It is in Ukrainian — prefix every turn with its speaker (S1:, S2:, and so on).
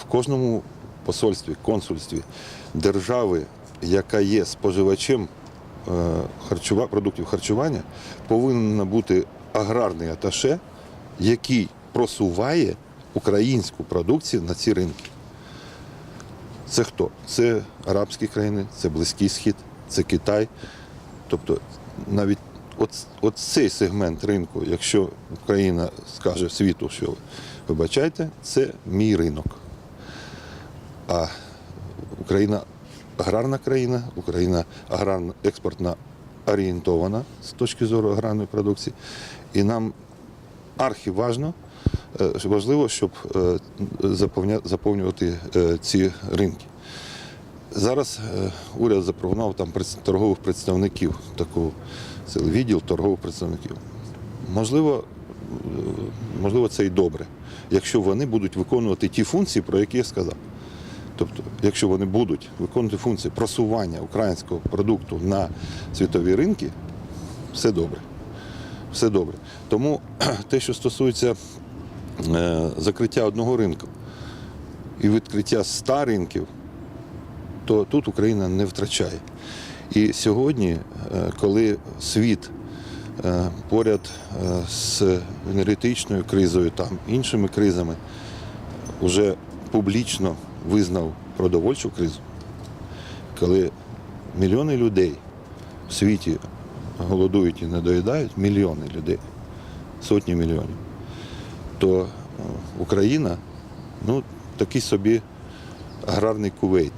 S1: в кожному посольстві, консульстві держави, яка є споживачем е, харчова, продуктів харчування, повинен бути аграрний аташе, який просуває українську продукцію на ці ринки. Це хто? Це арабські країни, це Близький Схід, це Китай. Тобто навіть от, от цей сегмент ринку, якщо Україна скаже світу, що вибачайте, це мій ринок. А Україна аграрна країна, Україна аграрно експортно орієнтована з точки зору аграрної продукції. І нам архіважно, е, важливо, щоб е, заповнювати е, ці ринки. Зараз уряд запропонував там торгових представників, таку відділ торгових представників. Можливо, можливо, це і добре, якщо вони будуть виконувати ті функції, про які я сказав. Тобто, якщо вони будуть виконувати функції просування українського продукту на світові ринки, все добре. Все добре. Тому те, що стосується е, закриття одного ринку і відкриття ста ринків, то тут Україна не втрачає. І сьогодні, е, коли світ е, поряд з енергетичною кризою, там іншими кризами, вже публічно визнав продовольчу кризу, коли мільйони людей в світі голодують і не доїдають, мільйони людей, сотні мільйонів, то е, Україна ну, такий собі аграрний кувейт.